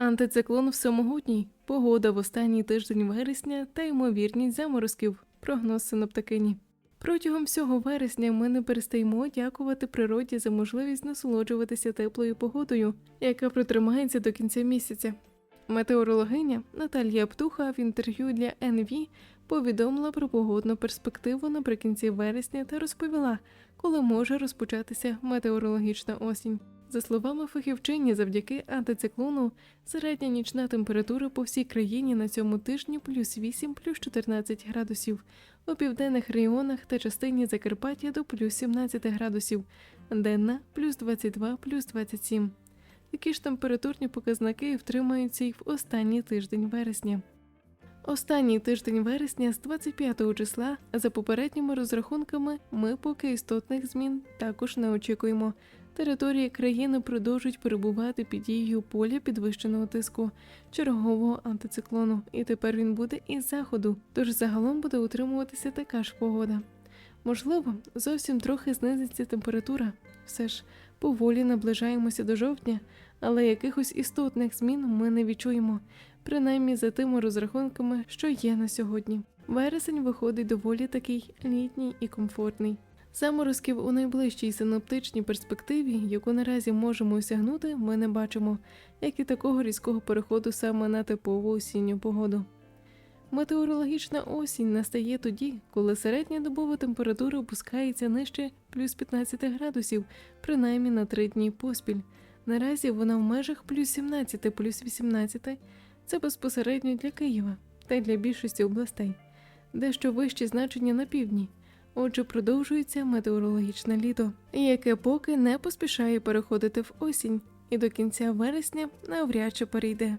Антициклон всемогутній, погода в останній тиждень вересня та ймовірність заморозків. Прогноз синоптикині. Протягом всього вересня ми не перестаємо дякувати природі за можливість насолоджуватися теплою погодою, яка протримається до кінця місяця. Метеорологиня Наталія Птуха в інтерв'ю для НВ повідомила про погодну перспективу наприкінці вересня та розповіла, коли може розпочатися метеорологічна осінь. За словами фахівчині, завдяки антициклону середня нічна температура по всій країні на цьому тижні плюс 8, плюс 14 градусів, у південних регіонах та частині Закарпаття до плюс 17 градусів, денна плюс 22, плюс 27. Такі ж температурні показники втримаються й в останній тиждень вересня. Останній тиждень вересня з 25 числа, за попередніми розрахунками, ми поки істотних змін також не очікуємо. Території країни продовжують перебувати під дією поля підвищеного тиску чергового антициклону, і тепер він буде із заходу, тож загалом буде утримуватися така ж погода. Можливо, зовсім трохи знизиться температура. Все ж поволі наближаємося до жовтня, але якихось істотних змін ми не відчуємо, принаймні за тими розрахунками, що є на сьогодні. Вересень виходить доволі такий літній і комфортний. Заморозків у найближчій синоптичній перспективі, яку наразі можемо осягнути, ми не бачимо, як і такого різкого переходу саме на типову осінню погоду. Метеорологічна осінь настає тоді, коли середня добова температура опускається нижче плюс 15 градусів, принаймні на три дні поспіль. Наразі вона в межах плюс 17, плюс 18. Це безпосередньо для Києва та для більшості областей, дещо вищі значення на півдні. Отже, продовжується метеорологічне літо, яке поки не поспішає переходити в осінь, і до кінця вересня навряд чи перейде.